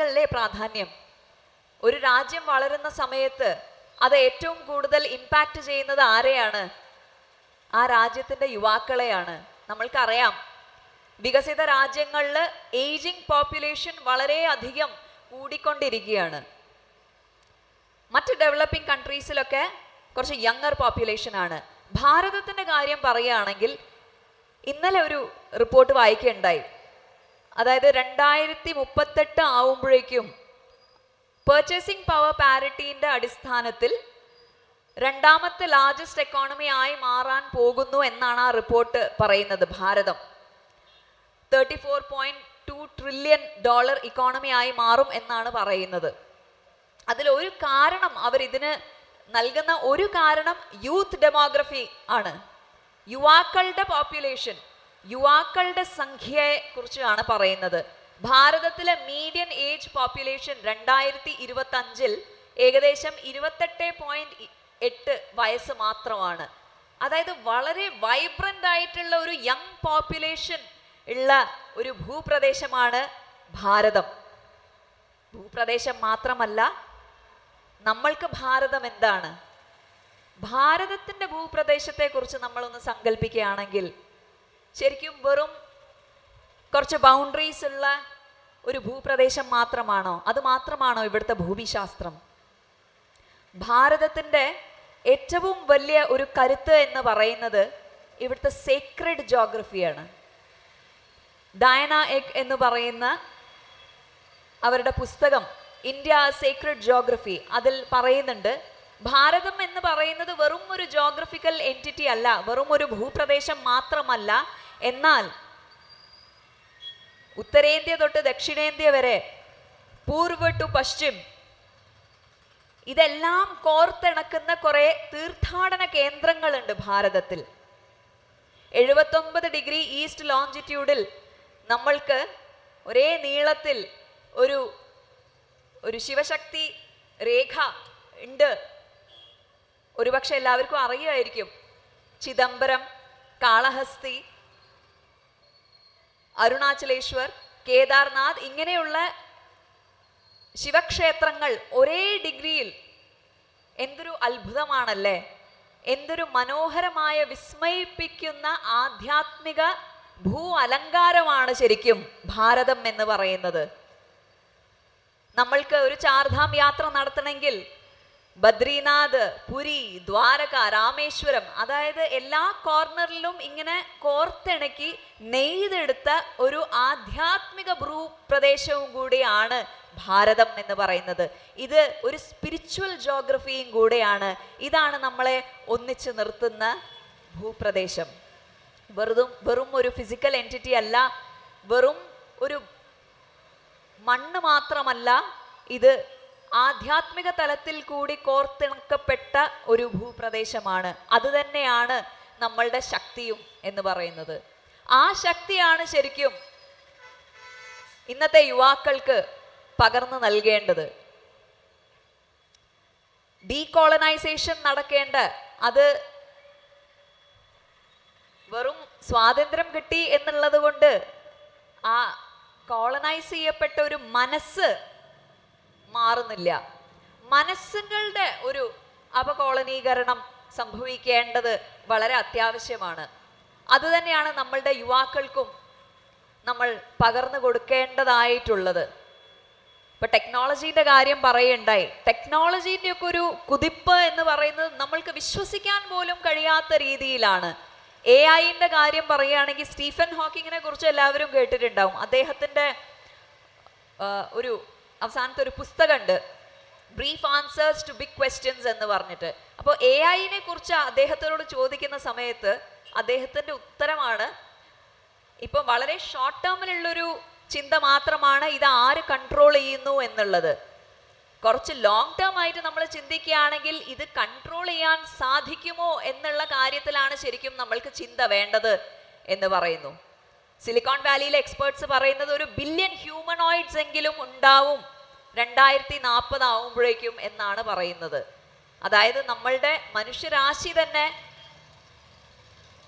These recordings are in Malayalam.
യുവാക്കൾക്കല്ലേ പ്രാധാന്യം. ഒരു രാജ്യം വളരുന്ന സമയത്ത് അത് ഏറ്റവും കൂടുതൽ ഇമ്പാക്റ്റ് ചെയ്യുന്നത് ആരെയാണ്? ആ രാജ്യത്തിന്റെ യുവാക്കളെയാണ്. നമ്മൾക്കറിയാം വികസിത രാജ്യങ്ങളിൽ ഏജിങ് പോപ്പുലേഷൻ വളരെയധികം കൂടിക്കൊണ്ടിരിക്കുകയാണ്. മറ്റ് ഡെവലപ്പിംഗ് കൺട്രീസിലൊക്കെ കുറച്ച് യങ്ങർ പോപ്പുലേഷൻ ആണ്. ഭാരതത്തിന്റെ കാര്യം പറയുകയാണെങ്കിൽ ഇന്നലെ ഒരു റിപ്പോർട്ട് വായിക്കുകയുണ്ടായി. അതായത് രണ്ടായിരത്തി മുപ്പത്തെട്ട് ആവുമ്പോഴേക്കും പെർച്ചേസിംഗ് പവർ പാരിറ്റീന്റെ അടിസ്ഥാനത്തിൽ രണ്ടാമത്തെ ലാർജസ്റ്റ് എക്കോണമി ആയി മാറാൻ പോകുന്നു എന്നാണ് ആ റിപ്പോർട്ട് പറയുന്നത് Bharatam. Thirty four point two trillion dollar economy ആയി മാറും എന്നാണ് പറയുന്നത്. അതിൽ ഒരു കാരണം അവർ ഇതിന് നൽകുന്ന ഒരു കാരണം യൂത്ത് ഡെമോഗ്രഫി ആണ്. യുവാക്കളുടെ പോപ്പുലേഷൻ യുവാക്കളുടെ സംഖ്യയെ കുറിച്ചാണ് പറയുന്നത്. ഭാരതത്തിലെ മീഡിയൻ ഏജ് പോപ്പുലേഷൻ രണ്ടായിരത്തി ഇരുപത്തി അഞ്ചിൽ ഏകദേശം ഇരുപത്തെട്ട് പോയിന്റ് എട്ട് വയസ്സ് മാത്രമാണ്. അതായത് വളരെ വൈബ്രന്റ് ആയിട്ടുള്ള ഒരു യങ് പോപ്പുലേഷൻ ഉള്ള ഒരു ഭൂപ്രദേശമാണ് ഭാരതം. ഭൂപ്രദേശം മാത്രമല്ല നമ്മൾക്ക് ഭാരതം എന്താണ്? ഭാരതത്തിന്റെ ഭൂപ്രദേശത്തെക്കുറിച്ച് നമ്മളൊന്ന് സങ്കല്പിക്കുകയാണെങ്കിൽ ശരിക്കും വെറും കുറച്ച് ബൗണ്ടറീസ് ഉള്ള ഒരു ഭൂപ്രദേശം മാത്രമാണോ? അത് മാത്രമാണോ ഇവിടുത്തെ ഭൂമിശാസ്ത്രം? ഭാരതത്തിന്റെ ഏറ്റവും വലിയ ഒരു കരുത്ത് എന്ന് പറയുന്നത് ഇവിടുത്തെ സേക്രഡ് ജോഗ്രഫിയാണ് ഡയന എക് എന്ന് പറയുന്ന അവരുടെ പുസ്തകം ഇന്ത്യ സേക്രഡ് ജോഗ്രഫി അതിൽ പറയുന്നുണ്ട് ഭാരതം എന്ന് പറയുന്നത് വെറും ഒരു ജോഗ്രഫിക്കൽ എന്റിറ്റി അല്ല വെറും ഒരു ഭൂപ്രദേശം മാത്രമല്ല എന്നാൽ ഉത്തരേന്ത്യ തൊട്ട് ദക്ഷിണേന്ത്യ വരെ പൂർവ ടു പശ്ചിം ഇതെല്ലാം കോർത്തിണക്കുന്ന കുറെ തീർത്ഥാടന കേന്ദ്രങ്ങളുണ്ട് ഭാരതത്തിൽ. എഴുപത്തൊമ്പത് ഡിഗ്രി ഈസ്റ്റ് ലോഞ്ചിറ്റ്യൂഡിൽ നമ്മൾക്ക് ഒരേ നീളത്തിൽ ഒരു ഒരു ശിവശക്തി രേഖ ഉണ്ട്. ഒരുപക്ഷെ എല്ലാവർക്കും അറിയുമായിരിക്കും ചിദംബരം കാളഹസ്തി അരുണാചലേശ്വർ കേദാർനാഥ് ഇങ്ങനെയുള്ള ശിവക്ഷേത്രങ്ങൾ ഒരേ ഡിഗ്രിയിൽ എന്തൊരു അത്ഭുതമാണല്ലേ? എന്തൊരു മനോഹരമായ വിസ്മയിപ്പിക്കുന്ന ആധ്യാത്മിക ഭൂ അലങ്കാരമാണ് ശരിക്കും ഭാരതം എന്ന് പറയുന്നത്. നമ്മൾക്ക് ഒരു ചാർധാം യാത്ര നടത്തണമെങ്കിൽ ബദ്രീനാഥ് പുരി ദ്വാരക രാമേശ്വരം അതായത് എല്ലാ കോർണറിലും ഇങ്ങനെ കോർത്തിണക്കി നെയ്തെടുത്ത ഒരു ആധ്യാത്മിക ഭൂപ്രദേശവും കൂടിയാണ് ഭാരതം എന്ന് പറയുന്നത്. ഇത് ഒരു സ്പിരിച്വൽ ജോഗ്രഫിയും കൂടെയാണ്. ഇതാണ് നമ്മളെ ഒന്നിച്ചു നിർത്തുന്ന ഭൂപ്രദേശം. വെറുതും വെറും ഒരു ഫിസിക്കൽ എന്റിറ്റി അല്ല വെറും ഒരു മണ്ണ് മാത്രമല്ല ഇത് ആധ്യാത്മിക തലത്തിൽ കൂടി കോർത്തിണക്കപ്പെട്ട ഒരു ഭൂപ്രദേശമാണ്. അതുതന്നെയാണ് നമ്മളുടെ ശക്തിയും എന്ന് പറയുന്നത്. ആ ശക്തിയാണ് ശരിക്കും ഇന്നത്തെ യുവാക്കൾക്ക് പകർന്നു നൽകേണ്ടത്. ഡീകോളനൈസേഷൻ നടക്കേണ്ട അത് വെറും സ്വാതന്ത്ര്യം കിട്ടി എന്നുള്ളത് കൊണ്ട് ആ കോളനൈസ് ചെയ്യപ്പെട്ട ഒരു മനസ്സ് മാറുന്നില്ല. മനസ്സുകളുടെ ഒരു അപകോളനീകരണം സംഭവിക്കേണ്ടത് വളരെ അത്യാവശ്യമാണ്. അതുതന്നെയാണ് നമ്മളുടെ യുവാക്കൾക്കും നമ്മൾ പകർന്നു കൊടുക്കേണ്ടതായിട്ടുള്ളത്. ഇപ്പൊ ടെക്നോളജിയുടെ കാര്യം പറയുണ്ടായി. ടെക്നോളജിന്റെ ഒക്കെ ഒരു കുതിപ്പ് എന്ന് പറയുന്നത് നമ്മൾക്ക് വിശ്വസിക്കാൻ പോലും കഴിയാത്ത രീതിയിലാണ്. എ ഐന്റെ കാര്യം പറയുകയാണെങ്കിൽ സ്റ്റീഫൻ ഹോക്കിങ്ങിനെ കുറിച്ച് എല്ലാവരും കേട്ടിട്ടുണ്ടാവും. അദ്ദേഹത്തിന്റെ ഒരു അവസാനത്തെ ഒരു പുസ്തകമുണ്ട്. Brief answers to big questions എന്ന് പറഞ്ഞിട്ട്. അപ്പോൾ എ ഐനെ കുറിച്ച് അദ്ദേഹത്തിനോട് ചോദിക്കുന്ന സമയത്ത് അദ്ദേഹത്തിന്റെ ഉത്തരമാണ് ഇപ്പം വളരെ ഷോർട്ട് ടേമിലുള്ളൊരു ചിന്ത മാത്രമാണ് ഇത് ആര് കൺട്രോൾ ചെയ്യുന്നു എന്നുള്ളത്. കുറച്ച് ലോങ് ടേം ആയിട്ട് നമ്മൾ ചിന്തിക്കുകയാണെങ്കിൽ ഇത് കൺട്രോൾ ചെയ്യാൻ സാധിക്കുമോ എന്നുള്ള കാര്യത്തിലാണ് ശരിക്കും നമ്മൾക്ക് ചിന്ത വേണ്ടത് എന്ന് പറയുന്നു. സിലിക്കോൺ വാലിയിലെ എക്സ്പേർട്സ് പറയുന്നത് ഒരു ബില്യൺ ഹ്യൂമനോയിഡ്സ് എങ്കിലും ഉണ്ടാവും രണ്ടായിരത്തി നാൽപ്പത് ആവുമ്പോഴേക്കും എന്നാണ് പറയുന്നത്. അതായത് നമ്മളുടെ മനുഷ്യരാശി തന്നെ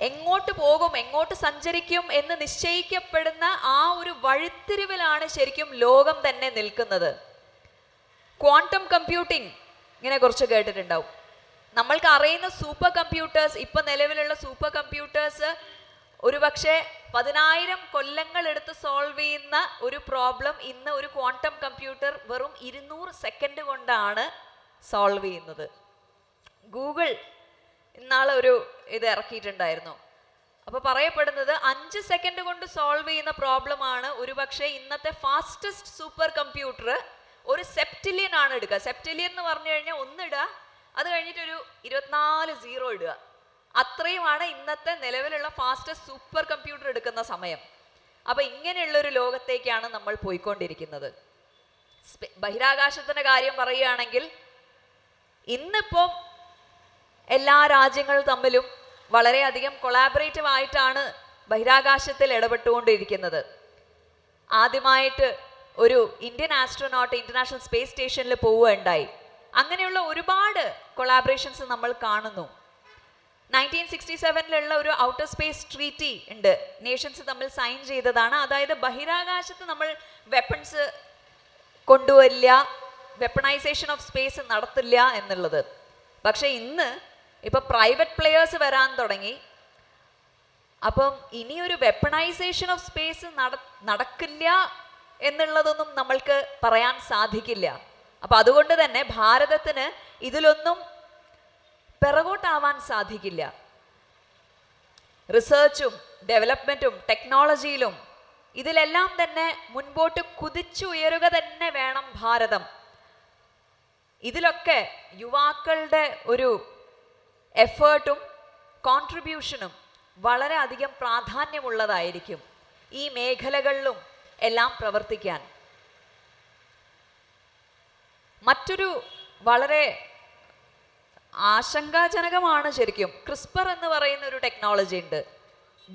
എങ്ങോട്ട് പോകും എങ്ങോട്ട് സഞ്ചരിക്കും എന്ന് നിശ്ചയിക്കപ്പെടുന്ന ആ ഒരു വഴിത്തിരിവിലാണ് ശരിക്കും ലോകം തന്നെ നിൽക്കുന്നത്. ക്വാണ്ടം കമ്പ്യൂട്ടിംഗ് ഇങ്ങനെ കുറച്ച് കേട്ടിട്ടുണ്ടാവും. നമ്മൾക്ക് അറിയുന്ന സൂപ്പർ കമ്പ്യൂട്ടേഴ്സ് ഇപ്പം നിലവിലുള്ള സൂപ്പർ കമ്പ്യൂട്ടേഴ്സ് ഒരുപക്ഷെ പതിനായിരം കൊല്ലങ്ങൾ എടുത്ത് സോൾവ് ചെയ്യുന്ന ഒരു പ്രോബ്ലം ഇന്ന് ഒരു ക്വാണ്ടം കമ്പ്യൂട്ടർ വെറും ഇരുന്നൂറ് സെക്കൻഡ് കൊണ്ടാണ് സോൾവ് ചെയ്യുന്നത്. ഗൂഗിൾ ഇന്നാളെ ഒരു ഇത് ഇറക്കിയിട്ടുണ്ടായിരുന്നു. അപ്പൊ പറയപ്പെടുന്നത് അഞ്ച് സെക്കൻഡ് കൊണ്ട് സോൾവ് ചെയ്യുന്ന പ്രോബ്ലം ആണ് ഒരുപക്ഷെ ഇന്നത്തെ ഫാസ്റ്റസ്റ്റ് സൂപ്പർ കമ്പ്യൂട്ടർ ഒരു സെപ്റ്റിലിയൻ ആണ് എടുക്കുക സെപ്റ്റിലിയൻ എന്ന് പറഞ്ഞു കഴിഞ്ഞാൽ ഒന്നിടുക അത് കഴിഞ്ഞിട്ട് ഒരു ഇരുപത്തിനാല് സീറോ ഇടുക. അത്രയുമാണ് ഇന്നത്തെ നിലവിലുള്ള ഫാസ്റ്റസ്റ്റ് സൂപ്പർ കമ്പ്യൂട്ടർ എടുക്കുന്ന സമയം. അപ്പൊ ഇങ്ങനെയുള്ള ഒരു ലോകത്തേക്കാണ് നമ്മൾ പോയിക്കൊണ്ടിരിക്കുന്നത്. ബഹിരാകാശത്തിന്റെ കാര്യം പറയുകയാണെങ്കിൽ ഇന്നിപ്പോ എല്ലാ രാജ്യങ്ങൾ തമ്മിലും വളരെയധികം കൊളാബറേറ്റീവ് ആയിട്ടാണ് ബഹിരാകാശത്തിൽ ഇടപെട്ടുകൊണ്ടിരിക്കുന്നത്. ആദ്യമായിട്ട് ഒരു ഇന്ത്യൻ ആസ്ട്രോനോട്ട് ഇന്റർനാഷണൽ സ്പേസ് സ്റ്റേഷനിൽ പോവുകയുണ്ടായി. അങ്ങനെയുള്ള ഒരുപാട് കൊളാബറേഷൻസ് നമ്മൾ കാണുന്നു. നയന്റീൻ സിക്സ്റ്റി സെവനിലുള്ള ഒരു ഔട്ടർ സ്പേസ് ട്രീറ്റി ഉണ്ട്. നേഷൻസ് തമ്മിൽ സൈൻ ചെയ്തതാണ്. അതായത് ബഹിരാകാശത്ത് നമ്മൾ വെപ്പൺസ് കൊണ്ടുവരില്ല വെപ്പണൈസേഷൻ ഓഫ് സ്പേസ് നടത്തില്ല എന്നുള്ളത്. പക്ഷേ ഇന്ന് ഇപ്പൊ പ്രൈവറ്റ് പ്ലെയേഴ്സ് വരാൻ തുടങ്ങി. അപ്പം ഇനിയൊരു വെപ്പണൈസേഷൻ ഓഫ് സ്പേസ് നട നടക്കില്ല എന്നുള്ളതൊന്നും നമ്മൾക്ക് പറയാൻ സാധിക്കില്ല. അപ്പൊ അതുകൊണ്ട് തന്നെ ഭാരതത്തിന് ഇതിലൊന്നും പിറകോട്ടാവാൻ സാധിക്കില്ല. റിസർച്ചും ഡെവലപ്മെന്റും ടെക്നോളജിയിലും ഇതിലെല്ലാം തന്നെ മുൻപോട്ട് കുതിച്ചുയരുക തന്നെ വേണം ഭാരതം. ഇതിലൊക്കെ യുവാക്കളുടെ ഒരു എഫേർട്ടും കോൺട്രിബ്യൂഷനും വളരെ അധികം പ്രാധാന്യമുള്ളതായിരിക്കും ഈ മേഖലകളിലും എല്ലാം പ്രവർത്തിക്കാൻ. മറ്റൊരു വളരെ ആശങ്കാജനകമാണ് ശരിക്കും. ക്രിസ്പർ എന്ന് പറയുന്ന ഒരു ടെക്നോളജി ഉണ്ട്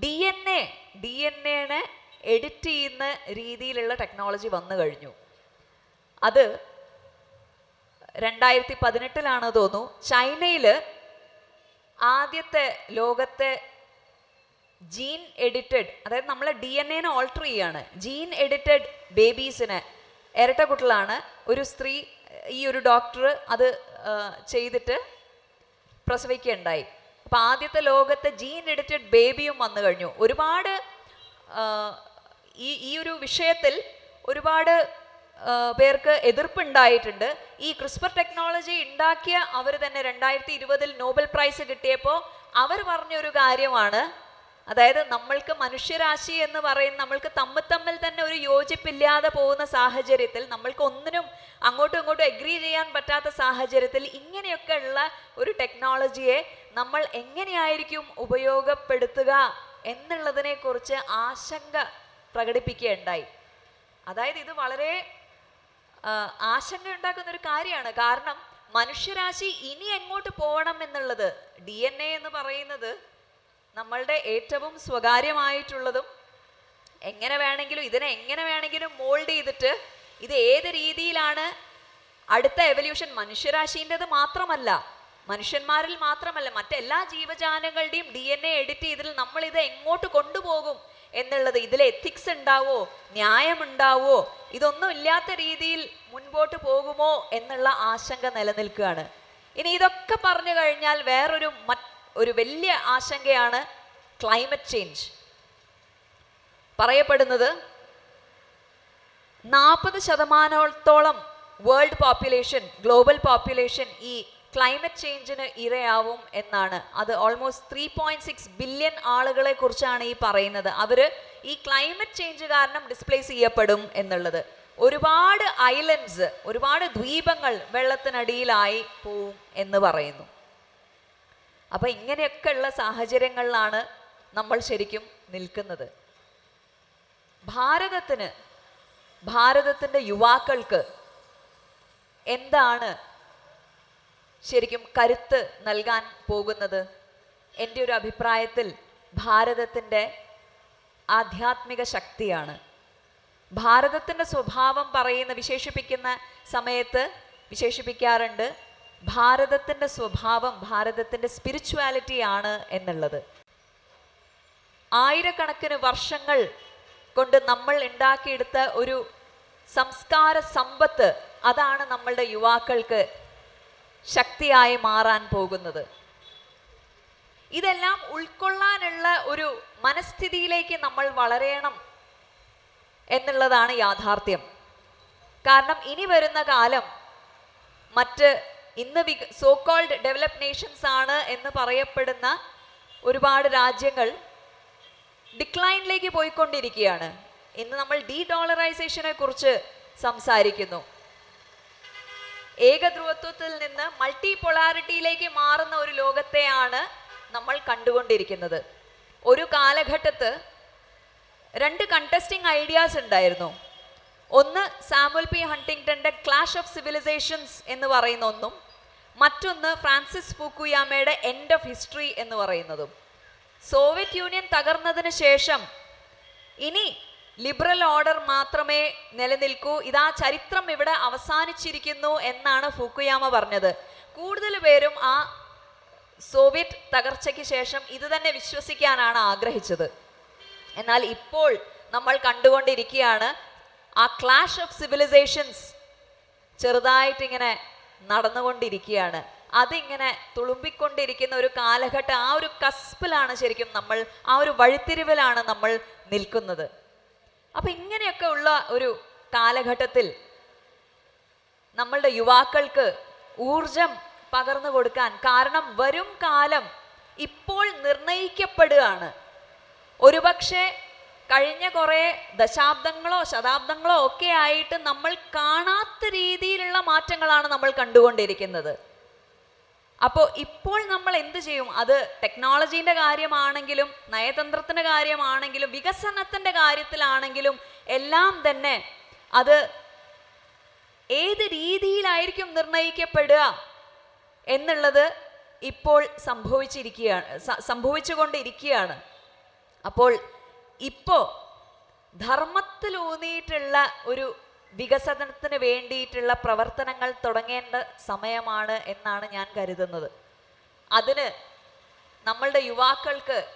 D N A D N എനെ എഡിറ്റ് ചെയ്യുന്ന രീതിയിലുള്ള ടെക്നോളജി വന്നു കഴിഞ്ഞു. അത് രണ്ടായിരത്തി പതിനെട്ടിലാണ് തോന്നുന്നു. ചൈനയിൽ ആദ്യത്തെ ലോകത്തെ ജീൻ എഡിറ്റഡ് അതായത് നമ്മളെ ഡി എൻ എനെ ഓൾട്ടർ ചെയ്യാണ്. ജീൻ എഡിറ്റഡ് ബേബീസിനെ ഇരട്ട ഒരു സ്ത്രീ ഈ ഒരു ഡോക്ടർ അത് ചെയ്തിട്ട് പ്രസവിക്കുകയുണ്ടായി. അപ്പോൾ ആദ്യത്തെ ലോകത്തെ ജീൻ എഡിറ്റഡ് ബേബിയും വന്നു കഴിഞ്ഞു. ഒരുപാട് ഈ ഈ ഒരു വിഷയത്തിൽ ഒരുപാട് പേർക്ക് എതിർപ്പുണ്ടായിട്ടുണ്ട്. ഈ ക്രിസ്പർ ടെക്നോളജി ഉണ്ടാക്കിയ അവർ തന്നെ രണ്ടായിരത്തി ഇരുപതിൽ നോബൽ പ്രൈസ് കിട്ടിയപ്പോൾ അവർ പറഞ്ഞൊരു കാര്യമാണ് അതായത് നമ്മൾക്ക് മനുഷ്യരാശി എന്ന് പറയുന്ന നമ്മൾക്ക് തമ്മിൽ തമ്മിൽ തന്നെ ഒരു യോജിപ്പില്ലാതെ പോകുന്ന സാഹചര്യത്തിൽ നമ്മൾക്ക് ഒന്നിനും അങ്ങോട്ടും ഇങ്ങോട്ടും എഗ്രി ചെയ്യാൻ പറ്റാത്ത സാഹചര്യത്തിൽ ഇങ്ങനെയൊക്കെയുള്ള ഒരു ടെക്നോളജിയെ നമ്മൾ എങ്ങനെയായിരിക്കും ഉപയോഗപ്പെടുത്തുക എന്നുള്ളതിനെ കുറിച്ച് ആശങ്ക പ്രകടിപ്പിക്കുകയുണ്ടായി. അതായത് ഇത് വളരെ ആശങ്ക ഉണ്ടാക്കുന്ന ഒരു കാര്യമാണ്. കാരണം മനുഷ്യരാശി ഇനി എങ്ങോട്ട് പോകണം എന്നുള്ളത് ഡി എന്ന് പറയുന്നത് നമ്മളുടെ ഏറ്റവും സ്വകാര്യമായിട്ടുള്ളതും എങ്ങനെ വേണമെങ്കിലും ഇതിനെ എങ്ങനെ വേണമെങ്കിലും മോൾഡ് ചെയ്തിട്ട് ഇത് ഏത് രീതിയിലാണ് അടുത്ത എവല്യൂഷൻ മനുഷ്യരാശിന്റെത് മാത്രമല്ല മനുഷ്യന്മാരിൽ മാത്രമല്ല മറ്റെല്ലാ ജീവജാലങ്ങളുടെയും ഡി എൻ എ എഡിറ്റ് ചെയ്തിൽ നമ്മൾ ഇത് എങ്ങോട്ട് കൊണ്ടുപോകും എന്നുള്ളത് ഇതിലെ എത്തിക്സ് ഉണ്ടാവോ ന്യായമുണ്ടാവോ ഇതൊന്നും ഇല്ലാത്ത രീതിയിൽ മുൻപോട്ട് പോകുമോ എന്നുള്ള ആശങ്ക നിലനിൽക്കുകയാണ്. ഇനി ഇതൊക്കെ പറഞ്ഞു കഴിഞ്ഞാൽ വേറൊരു മറ്റ് ഒരു വലിയ ആശങ്കയാണ് ക്ലൈമറ്റ് ചേഞ്ച് പറയപ്പെടുന്നത് നാൽപ്പത് ശതമാനത്തോളം വേൾഡ് പോപ്പുലേഷൻ ഗ്ലോബൽ പോപ്പുലേഷൻ ഈ ക്ലൈമറ്റ് ചേഞ്ചിന് ഇരയാവും എന്നാണ്. അത് almost three point six billion ആളുകളെ കുറിച്ചാണ് ഈ പറയുന്നത്. അവർ ഈ ക്ലൈമറ്റ് ചേഞ്ച് കാരണം ഡിസ്പ്ലേസ് ചെയ്യപ്പെടും എന്നുള്ളത്. ഒരുപാട് ഐലൻഡ്സ് ഒരുപാട് ദ്വീപങ്ങൾ വെള്ളത്തിനടിയിലായി പോവും എന്ന് പറയുന്നു. അപ്പൊ ഇങ്ങനെയൊക്കെയുള്ള സാഹചര്യങ്ങളിലാണ് നമ്മൾ ശരിക്കും നിൽക്കുന്നത്. ഭാരതത്തിന് ഭാരതത്തിന്റെ യുവാക്കൾക്ക് എന്താണ് ശരിക്കും കരുത്ത് നൽകാൻ പോകുന്നത്? എന്റെ ഒരു അഭിപ്രായത്തിൽ ഭാരതത്തിന്റെ ആധ്യാത്മിക ശക്തിയാണ്. ഭാരതത്തിന്റെ സ്വഭാവം പറയുന്ന വിശേഷിപ്പിക്കുന്ന സമയത്ത് വിശേഷിപ്പിക്കാറുണ്ട് ഭാരതത്തിന്റെ സ്വഭാവം ഭാരതത്തിന്റെ സ്പിരിച്വാലിറ്റി ആണ് എന്നുള്ളത്. ആയിരക്കണക്കിന് വർഷങ്ങൾ കൊണ്ട് നമ്മൾ ഉണ്ടാക്കിയെടുത്ത ഒരു സംസ്കാര സമ്പത്ത് അതാണ് നമ്മളുടെ യുവാക്കൾക്ക് ശക്തിയായി മാറാൻ പോകുന്നത്. ഇതെല്ലാം ഉൾക്കൊള്ളാനുള്ള ഒരു മനസ്ഥിതിയിലേക്ക് നമ്മൾ വളരെയണം എന്നുള്ളതാണ് യാഥാർത്ഥ്യം. കാരണം ഇനി വരുന്ന കാലം മറ്റ് ഇന്ന് വിക സോ കോൾഡ് ഡെവലപ്പ് നേഷൻസ് ആണ് എന്ന് പറയപ്പെടുന്ന ഒരുപാട് രാജ്യങ്ങൾ ഡിക്ലൈനിലേക്ക് പോയിക്കൊണ്ടിരിക്കുകയാണ്. ഇന്ന് നമ്മൾ ഡീ ഡോളറൈസേഷനെ കുറിച്ച് സംസാരിക്കുന്നു. ഏകധ്രുവത്വത്തിൽ നിന്ന് മൾട്ടി പൊളാരിറ്റിയിലേക്ക് മാറുന്ന ഒരു ലോകത്തെയാണ് നമ്മൾ കണ്ടുകൊണ്ടിരിക്കുന്നത്. ഒരു കാലഘട്ടത്ത് രണ്ട് കണ്ടസ്റ്റിംഗ് ഐഡിയാസ് ഉണ്ടായിരുന്നു. ഒന്ന് സാമുൽ പി ഹണ്ടിങ്ടന്റെ ക്ലാഷ് ഓഫ് സിവിലൈസേഷൻസ് എന്ന് പറയുന്ന ഒന്നും മറ്റൊന്ന് ഫ്രാൻസിസ് ഫുക്കുയാമയുടെ എൻഡ് ഓഫ് ഹിസ്റ്ററി എന്ന് പറയുന്നതും. സോവിയറ്റ് യൂണിയൻ തകർന്നതിന് ശേഷം ഇനി ലിബറൽ ഓർഡർ മാത്രമേ നിലനിൽക്കൂ. ഇതാ ചരിത്രം ഇവിടെ അവസാനിച്ചിരിക്കുന്നു എന്നാണ് ഫുക്കുയാമ പറഞ്ഞത്. കൂടുതൽ പേരും ആ സോവിയറ്റ് തകർച്ചയ്ക്ക് ശേഷം ഇത് തന്നെ വിശ്വസിക്കാനാണ് ആഗ്രഹിച്ചത്. എന്നാൽ ഇപ്പോൾ നമ്മൾ കണ്ടുകൊണ്ടിരിക്കുകയാണ് ആ ക്ലാഷ് ഓഫ് സിവിലൈസേഷൻസ് ചെറുതായിട്ട് ഇങ്ങനെ നടന്നുകൊണ്ടിരിക്കുകയാണ്. അതിങ്ങനെ തുളുമ്പിക്കൊണ്ടിരിക്കുന്ന ഒരു കാലഘട്ടം ആ ഒരു കസ്പിലാണ് ശരിക്കും നമ്മൾ ആ ഒരു വഴിത്തിരിവിലാണ് നമ്മൾ നിൽക്കുന്നത്. അപ്പൊ ഇങ്ങനെയൊക്കെ ഉള്ള ഒരു കാലഘട്ടത്തിൽ നമ്മളുടെ യുവാക്കൾക്ക് ഊർജം പകർന്നു കൊടുക്കാൻ കാരണം വരും കാലം ഇപ്പോൾ നിർണയിക്കപ്പെടുകയാണ്. ഒരുപക്ഷെ കഴിഞ്ഞ കുറേ ദശാബ്ദങ്ങളോ ശതാബ്ദങ്ങളോ ഒക്കെ ആയിട്ട് നമ്മൾ കാണാത്ത രീതിയിലുള്ള മാറ്റങ്ങളാണ് നമ്മൾ കണ്ടുകൊണ്ടിരിക്കുന്നത്. അപ്പോൾ ഇപ്പോൾ നമ്മൾ എന്ത് ചെയ്യും? അത് ടെക്നോളജീന്റെ കാര്യമാണെങ്കിലും നയതന്ത്രത്തിന്റെ കാര്യമാണെങ്കിലും വികസനത്തിന്റെ കാര്യത്തിലാണെങ്കിലും എല്ലാം തന്നെ അത് ഏത് രീതിയിലായിരിക്കും നിർണയിക്കപ്പെടുക എന്നുള്ളത് ഇപ്പോൾ സംഭവിച്ചിരിക്കുകയാണ് സംഭവിച്ചുകൊണ്ടിരിക്കുകയാണ്. അപ്പോൾ ഇപ്പോൾ ധർമ്മത്തിലൂന്നിയിട്ടുള്ള ഒരു വികസനത്തിന് വേണ്ടിയിട്ടുള്ള പ്രവർത്തനങ്ങൾ തുടങ്ങേണ്ട സമയമാണ് എന്നാണ് ഞാൻ കരുതുന്നത്. അതിന് നമ്മളുടെ യുവാക്കൾക്ക്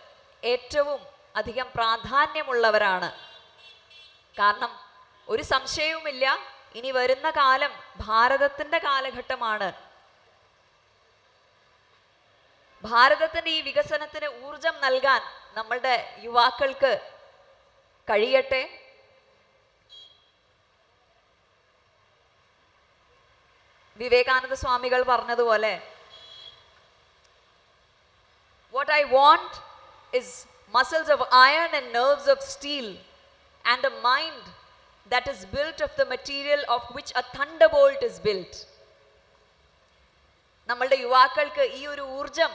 ഏറ്റവും അധികം പ്രാധാന്യമുള്ളവരാണ്. കാരണം ഒരു സംശയവുമില്ല ഇനി വരുന്ന കാലം ഭാരതത്തിന്റെ കാലഘട്ടമാണ്. ഭാരതത്തിന്റെ ഈ വികസനത്തിന് ഊർജം നൽകാൻ നമ്മളുടെ യുവാക്കൾക്ക് കഴിയട്ടെ? വിവേകാനന്ദ സ്വാമികൾ പറഞ്ഞതുപോലെ what I want is muscles of iron and nerves of steel and a mind that is built of the material of which a thunderbolt is built നമ്മളുടെ യുവാക്കൾക്ക് ഈ ഒരു ഊർജം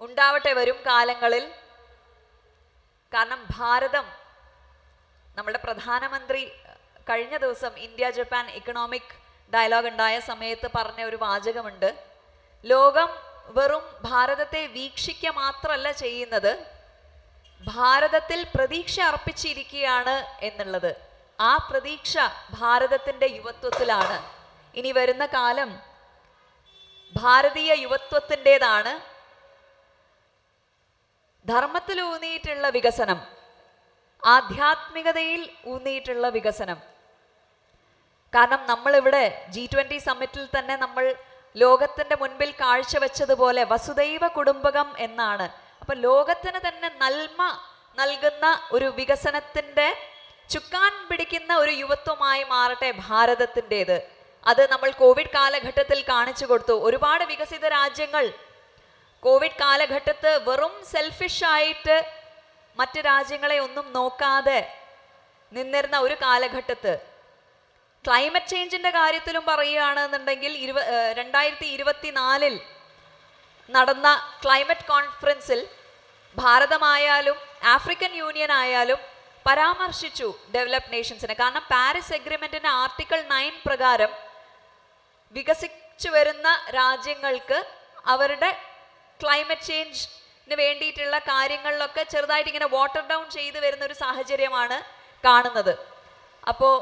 ഉണ്ടാവട്ടെ വരും കാലങ്ങളിൽ. കാരണം ഭാരതം നമ്മുടെ പ്രധാനമന്ത്രി കഴിഞ്ഞ ദിവസം ഇന്ത്യ ജപ്പാൻ ഇക്കണോമിക് ഡയലോഗ് ഉണ്ടായ സമയത്ത് പറഞ്ഞ ഒരു വാചകമുണ്ട്. ലോകം വെറും ഭാരതത്തെ വീക്ഷിക്കുക മാത്രമല്ല ചെയ്യുന്നത് ഭാരതത്തിൽ പ്രതീക്ഷ അർപ്പിച്ചിരിക്കുകയാണ് എന്നുള്ളത്. ആ പ്രതീക്ഷ ഭാരതത്തിന്റെ യുവത്വത്തിലാണ്. ഇനി വരുന്ന കാലം ഭാരതീയ യുവത്വത്തിന്റെതാണ്. ധർമ്മത്തിൽ ഊന്നിയിട്ടുള്ള വികസനം. ആധ്യാത്മികതയിൽ ഊന്നിയിട്ടുള്ള വികസനം. കാരണം നമ്മളിവിടെ ജി ട്വന്റി സമ്മിറ്റിൽ തന്നെ നമ്മൾ ലോകത്തിന്റെ മുൻപിൽ കാഴ്ചവെച്ചതുപോലെ വസുദൈവ കുടുംബകം എന്നാണ്. അപ്പം ലോകത്തിന് തന്നെ നന്മ നൽകുന്ന ഒരു വികസനത്തിന്റെ ചുക്കാൻ പിടിക്കുന്ന ഒരു യുവത്വമായി മാറട്ടെ ഭാരതത്തിന്റെത്. അത് നമ്മൾ കോവിഡ് കാലഘട്ടത്തിൽ കാണിച്ചു കൊടുത്തു. ഒരുപാട് വികസിത രാജ്യങ്ങൾ കോവിഡ് കാലഘട്ടത്ത് വെറും സെൽഫിഷായിട്ട് മറ്റ് രാജ്യങ്ങളെ ഒന്നും നോക്കാതെ നിന്നിരുന്ന ഒരു കാലഘട്ടത്ത് ക്ലൈമറ്റ് ചേഞ്ചിന്റെ കാര്യത്തിലും പറയുകയാണെന്നുണ്ടെങ്കിൽ ഇരുപ രണ്ടായിരത്തി ഇരുപത്തിനാലിൽ നടന്ന ക്ലൈമറ്റ് കോൺഫറൻസിൽ ഭാരതമായാലും ആഫ്രിക്കൻ യൂണിയൻ ആയാലും പരാമർശിച്ചു ഡെവലപ്ഡ് നേഷൻസിനെ കാരണം പാരീസ് എഗ്രിമെന്റിന്റെ ആർട്ടിക്കിൾ നയൻ പ്രകാരം വികസിച്ചു വരുന്ന രാജ്യങ്ങൾക്ക് അവരുടെ ക്ലൈമറ്റ് ചേഞ്ചിന് വേണ്ടിയിട്ടുള്ള കാര്യങ്ങളിലൊക്കെ ചെറുതായിട്ട് ഇങ്ങനെ വാട്ടർ ഡൗൺ ചെയ്തു വരുന്ന ഒരു സാഹചര്യമാണ് കാണുന്നത്. അപ്പോൾ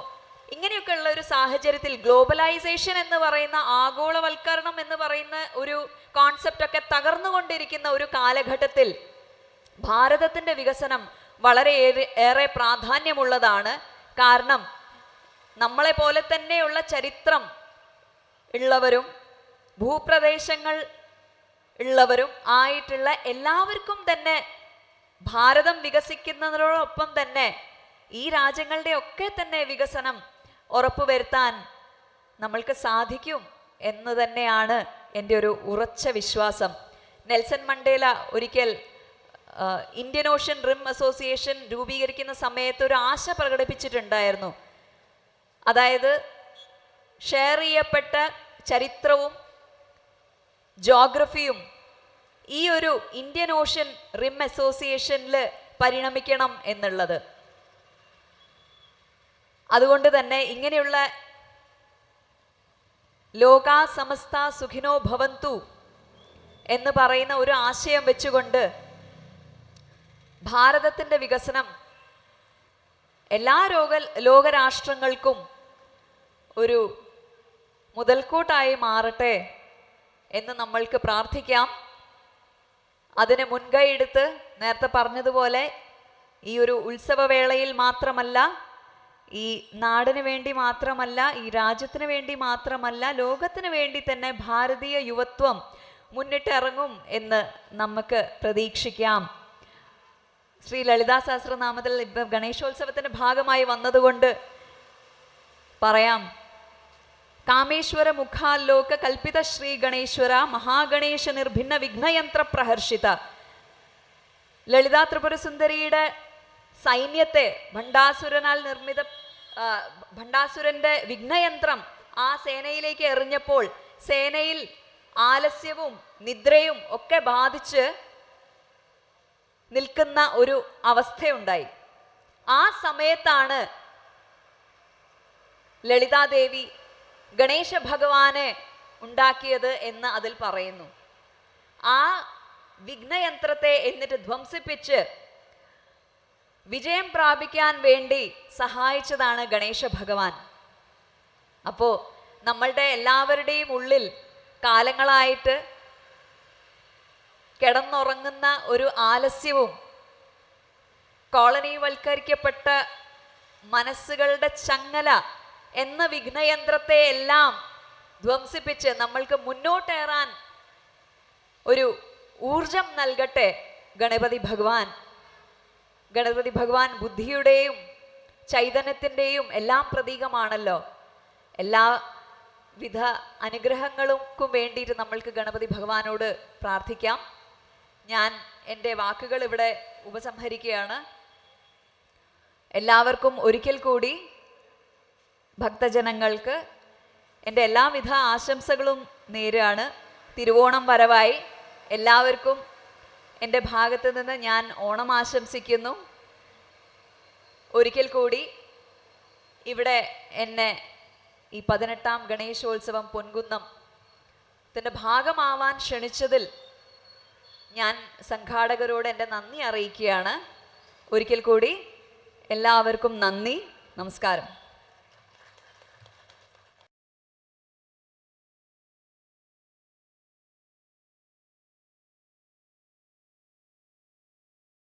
ഇങ്ങനെയൊക്കെ ഉള്ള ഒരു സാഹചര്യത്തിൽ ഗ്ലോബലൈസേഷൻ എന്ന് പറയുന്ന ആഗോളവൽക്കരണം എന്ന് പറയുന്ന ഒരു കോൺസെപ്റ്റ് ഒക്കെ തകർന്നുകൊണ്ടിരിക്കുന്ന ഒരു കാലഘട്ടത്തിൽ ഭാരതത്തിന്റെ വികസനം വളരെ ഏറെ പ്രാധാന്യമുള്ളതാണ്. കാരണം നമ്മളെ പോലെ തന്നെയുള്ള ചരിത്രം ഉള്ളവരും ഭൂപ്രദേശങ്ങൾ ഉള്ളവരും ആയിട്ടുള്ള എല്ലാവർക്കും തന്നെ ഭാരതം വികസിക്കുന്നതിനോടൊപ്പം തന്നെ ഈ രാജ്യങ്ങളുടെ ഒക്കെ തന്നെ വികസനം ഉറപ്പുവരുത്താൻ നമ്മൾക്ക് സാധിക്കും എന്ന് തന്നെയാണ് എന്റെ ഒരു ഉറച്ച വിശ്വാസം. നെൽസൺ മണ്ടേല ഒരിക്കൽ ഇന്ത്യൻ ഓഷ്യൻ റിം അസോസിയേഷൻ രൂപീകരിക്കുന്ന സമയത്ത് ഒരു ആശ പ്രകടിപ്പിച്ചിട്ടുണ്ടായിരുന്നു. അതായത് ഷെയർ ചെയ്യപ്പെട്ട ചരിത്രവും ജോഗ്രഫിയും ഈ ഒരു ഇന്ത്യൻ ഓഷ്യൻ റിം അസോസിയേഷനിൽ പരിണമിക്കണം എന്നുള്ളത്. അതുകൊണ്ട് തന്നെ ഇങ്ങനെയുള്ള ലോകാ സമസ്ത സുഖിനോ ഭവന്തു എന്ന് പറയുന്ന ഒരു ആശയം വെച്ചുകൊണ്ട് ഭാരതത്തിന്റെ വികസനം എല്ലാ ലോക ലോകരാഷ്ട്രങ്ങൾക്കും ഒരു മുതൽക്കൂട്ടായി മാറട്ടെ എന്ന് നമ്മൾക്ക് പ്രാർത്ഥിക്കാം. അതിന് മുൻകൈ എടുത്ത് നേരത്തെ പറഞ്ഞതുപോലെ ഈ ഒരു ഉത്സവവേളയിൽ മാത്രമല്ല ഈ നാടിന് വേണ്ടി മാത്രമല്ല ഈ രാജ്യത്തിന് വേണ്ടി മാത്രമല്ല ലോകത്തിന് വേണ്ടി തന്നെ ഭാരതീയ യുവത്വം മുന്നിട്ടിറങ്ങും എന്ന് നമുക്ക് പ്രതീക്ഷിക്കാം. ശ്രീ ലളിതാ സഹസ്രനാമത്തിൽ ഇപ്പം ഗണേശോത്സവത്തിന്റെ ഭാഗമായി വന്നതുകൊണ്ട് പറയാം. കാമേശ്വര മുഖാലോക കൽപ്പിത ശ്രീ ഗണേശ്വര മഹാഗണേശ നിർഭിന്ന വിഘ്നയന്ത്ര പ്രഹർഷിത. ലളിതാ ത്രിപുര സുന്ദരിയുടെ സൈന്യത്തെ ഭണ്ഡാസുരനാൽ നിർമ്മിത ഭണ്ഡാസുരന്റെ വിഘ്നയന്ത്രം ആ സേനയിലേക്ക് എറിഞ്ഞപ്പോൾ സേനയിൽ ആലസ്യവും നിദ്രയും ഒക്കെ ബാധിച്ച് നിൽക്കുന്ന ഒരു അവസ്ഥയുണ്ടായി. ആ സമയത്താണ് ലളിതാദേവി ഗണേശ ഭഗവാനെ ഉണ്ടാക്കിയത് എന്ന് അതിൽ പറയുന്നു. ആ വിഘ്നയന്ത്രത്തെ എന്നിട്ട് ധ്വംസിപ്പിച്ച് വിജയം പ്രാപിക്കാൻ വേണ്ടി സഹായിച്ചതാണ് ഗണേശ ഭഗവാൻ. അപ്പോൾ നമ്മളുടെ എല്ലാവരുടെയും ഉള്ളിൽ കാലങ്ങളായിട്ട് കിടന്നുറങ്ങുന്ന ഒരു ആലസ്യവും കോളനിവൽക്കരിക്കപ്പെട്ട മനസ്സുകളുടെ ചങ്ങല എന്ന വിഘ്നയന്ത്രത്തെ എല്ലാം ധ്വംസിപ്പിച്ച് നമ്മൾക്ക് മുന്നോട്ടേറാൻ ഒരു ഊർജം നൽകട്ടെ ഗണപതി ഭഗവാൻ. ഗണപതി ഭഗവാൻ ബുദ്ധിയുടെയും ചൈതന്യത്തിന്റെയും എല്ലാം പ്രതീകമാണല്ലോ. എല്ലാ വിധ അനുഗ്രഹങ്ങൾക്കും വേണ്ടിയിട്ട് നമ്മൾക്ക് ഗണപതി ഭഗവാനോട് പ്രാർത്ഥിക്കാം. ഞാൻ എന്റെ വാക്കുകൾ ഇവിടെ ഉപസംഹരിക്കുകയാണ്. എല്ലാവർക്കും ഒരിക്കൽ കൂടി ഭക്തജനങ്ങൾക്ക് എന്റെ എല്ലാവിധ ആശംസകളും നേരാണ് തിരുവോണം വരവായി എല്ലാവർക്കും എന്റെ ഭാഗത്ത് നിന്ന് ഞാൻ ഓണം ആശംസിക്കുന്നു. ഒരിക്കൽ കൂടി ഇവിടെ എന്നെ ഈ പതിനെട്ടാം ഗണേശോത്സവം പൊൻകുന്നം തന്റെ ഭാഗമാവാൻ ക്ഷണിച്ചതിൽ ഞാൻ സംഘാടകരോട് എന്റെ നന്ദി അറിയിക്കുകയാണ്. ഒരിക്കൽ കൂടി എല്ലാവർക്കും നന്ദി നമസ്കാരം.